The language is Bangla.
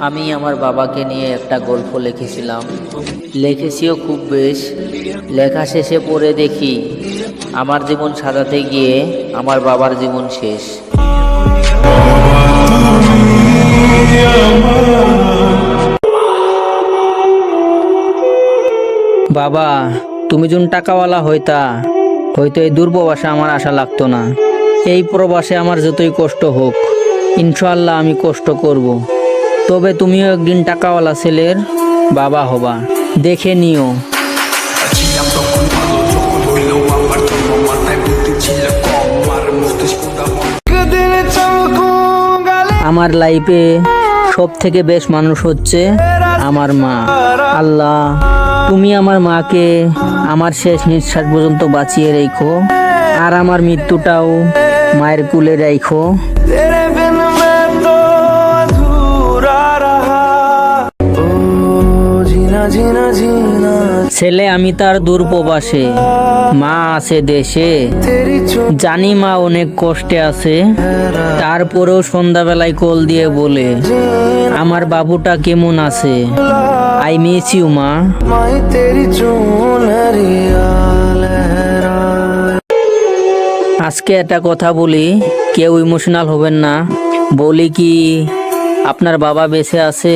আমি আমার বাবাকে নিয়ে একটা গল্প লিখেছিলাম। লিখেছিও খুব বেশ। লেখা শেষে পড়ে দেখি, আমার জীবন সাজাতে গিয়ে আমার বাবার জীবন শেষ। বাবা, তুমি যখন টাকাওয়ালা হইতা, হয়তো এই দূরপ্রবাসে আমার আশা লাগতো না। এই প্রবাসে আমার যতই কষ্ট হোক ইনশাল্লাহ আমি কষ্ট করব। তবে তুমিও একদিন টাকাওয়ালা ছেলের বাবা হবা। দেখে নিও। আমার লাইফে সব থেকে বেশ মানুষ হচ্ছে আমার মা। আল্লাহ, তুমি আমার মাকে আমার শেষ নিঃশ্বাস পর্যন্ত বাঁচিয়ে রেখো। আর আমার মৃত্যুটাও মায়ের কুলে রেখো। ছেলে আমি তার দূরপ্রবাসে মা আছে দেশে। জানি মা অনেক কষ্টে আছে। তারপরেও সন্ধ্যাবেলায় কল দিয়ে বলে আমার বাবুটা কেমন আছে? আই মিস ইউ মা। আজকে একটা কথা বলি কেউ ইমোশনাল হবেন না। বলি কি আপনার বাবা বেঁচে আছে?